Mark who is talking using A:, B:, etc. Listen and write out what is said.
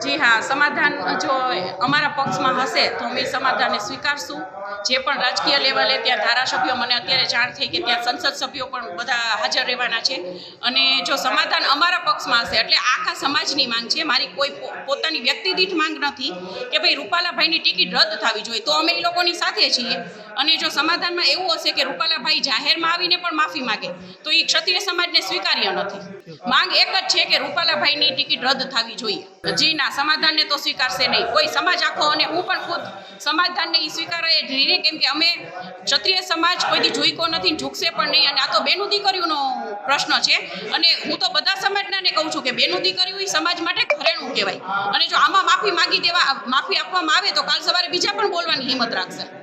A: જી હા, સમાધાન જો અમારા પક્ષમાં હશે તો અમે સમાધાનને સ્વીકારશું. જે પણ રાજકીય લેવલે ત્યાં ધારાસભ્યો, મને અત્યારે જાણ થઈ કે ત્યાં સંસદ સભ્યો પણ બધા હાજર રહેવાના છે. અને જો સમાધાન અમારા પક્ષમાં હશે, એટલે આખા સમાજની માંગ છે. મારી કોઈ પોતાની વ્યક્તિ દીઠ માંગ નથી કે ભાઈ રૂપાલાભાઈની ટિકિટ રદ થવી જોઈએ. તો અમે એ લોકોની સાથે છીએ. અને જો સમાધાનમાં એવું હશે કે રૂપાલાભાઈ જાહેરમાં આવીને પણ માફી માગે, તો એ ક્ષત્રિય સમાજને સ્વીકાર્ય નથી. માંગ એક જ છે કે રૂપાલાભાઈની ટિકિટ રદ થવી જોઈએ. જી ના સમાધાનને તો સ્વીકારશે નહીં. કોઈ સમાજ આખો અને હું પણ ખુદ સમાધાનને એ સ્વીકારે જ નહીં કેમ કે અમે ક્ષત્રિય સમાજ કોઈથી જોઈકો નથી ઝૂકશે પણ નહીં. અને આ તો બેનું દીકરીઓનો પ્રશ્ન છે. અને હું તો બધા સમાજનાને કહું છું કે બેનું દીકરીઓ એ સમાજ માટે ઘરેણું કહેવાય. અને જો આમાં માફી માગી દેવા, માફી આપવામાં આવે તો કાલ સવારે બીજા પણ બોલવાની હિંમત રાખશે.